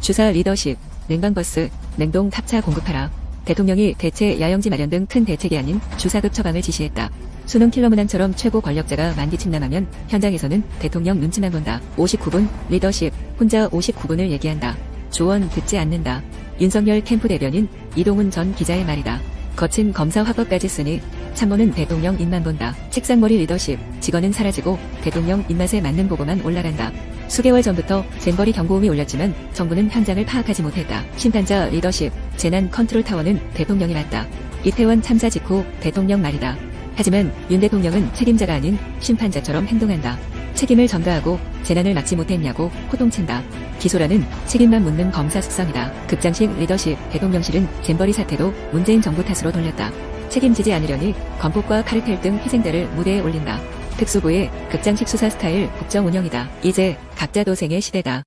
주사 리더십, 냉방버스, 냉동 탑차 공급하라. 대통령이 대체 야영지 마련 등 큰 대책이 아닌 주사급 처방을 지시했다. 수능 킬러 문항처럼 최고 권력자가 만기 침남하면 현장에서는 대통령 눈치만 본다. 59분 리더십 혼자 59분을 얘기한다. 조언 듣지 않는다. 윤석열 캠프 대변인 이동훈 전 기자의 말이다. 거친 검사 화법까지 쓰니 참모는 대통령 입만 본다. 책상머리 리더십 직원은 사라지고 대통령 입맛에 맞는 보고만 올라간다. 수개월 전부터 잼버리 경고음이 울렸지만 정부는 현장을 파악하지 못했다. 심판자 리더십 재난 컨트롤 타워는 대통령이 맞다. 이태원 참사 직후 대통령 말이다. 하지만 윤 대통령은 책임자가 아닌 심판자처럼 행동한다. 책임을 전가하고 재난을 막지 못했냐고 호동친다. 기소라는 책임만 묻는 검사 숙성이다. 급장식 리더십 대통령실은 잼버리 사태도 문재인 정부 탓으로 돌렸다. 책임지지 않으려니 건폭과 카르텔 등 희생자를 무대에 올린다. 특수부의 급장식 수사 스타일 국정 운영이다. 이제 각자 도생의 시대다.